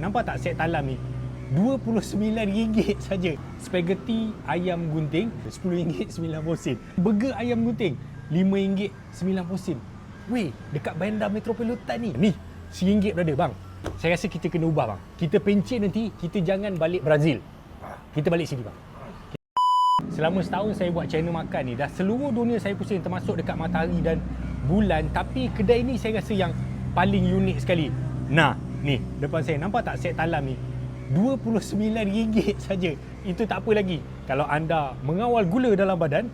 Nampak tak set talam ni? RM29 saja. Spaghetti ayam gunting RM10.90 sen. Burger ayam gunting RM5.90 sen. Weh, dekat bandar metropolitan ni. Ni, RM1 berada bang. Saya rasa kita kena ubah bang. Kita pencet nanti, kita jangan balik Brazil. Kita balik sini bang. Selama setahun saya buat channel makan ni, dah seluruh dunia saya pusing termasuk dekat matahari dan bulan. Tapi kedai ni saya rasa yang paling unik sekali. Nah, ni depan saya nampak tak set talam ni? RM29 saja. Itu tak apa lagi. Kalau anda mengawal gula dalam badan,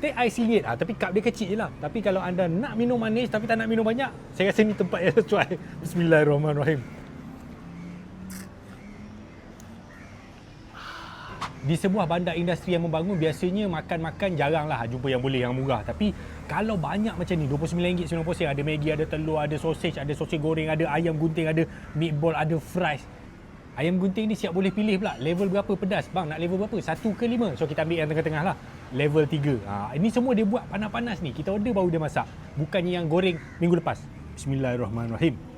take ais RM1. Ah, tapi cup dia kecil je lah. Tapi kalau anda nak minum manis tapi tak nak minum banyak, saya rasa ni tempat yang sesuai. Bismillahirrahmanirrahim. Di sebuah bandar industri yang membangun biasanya makan-makan jaranglah jumpa yang boleh yang murah. Tapi kalau banyak macam ni RM29.90 sen ada Maggi ada telur ada sausage ada sausage goreng ada ayam gunting ada meatball ada fries. Ayam gunting ni siap boleh pilih pula. Level berapa pedas? Bang nak level berapa? 1 ke 5 so kita ambil yang tengah-tengah lah. Level 3 ha, ini semua dia buat panas-panas ni. Kita order baru dia masak. Bukannya yang goreng minggu lepas. Bismillahirrahmanirrahim.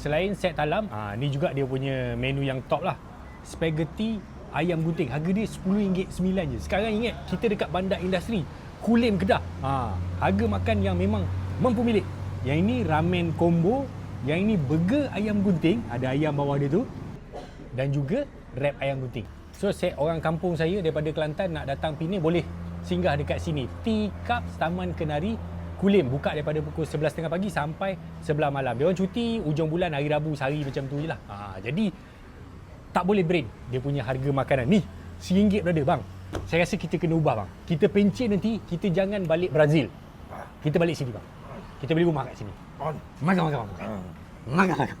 Selain set talam, ha, ni juga dia punya menu yang top lah. Spaghetti ayam gunting. Harga dia RM10.9 je. Sekarang ingat, kita dekat bandar industri. Kulim Kedah. Ha, harga makan yang memang mampu milik. Yang ini ramen combo. Yang ini burger ayam gunting. Ada ayam bawah dia tu. Dan juga wrap ayam gunting. So, saya orang kampung saya daripada Kelantan nak datang Penang boleh singgah dekat sini. Tea Cups Taman Kenari Kulim buka daripada pukul 11.30 pagi sampai 11 malam. Dia orang cuti ujung bulan hari Rabu sehari macam tu je lah. Ha, jadi tak boleh brain dia punya harga makanan. Ni RM1 berada bang. Saya rasa kita kena ubah bang. Kita pencet nanti kita jangan balik Brazil. Kita balik sini bang. Kita beli rumah kat sini. Makan makan makan. Ah. Makan makan.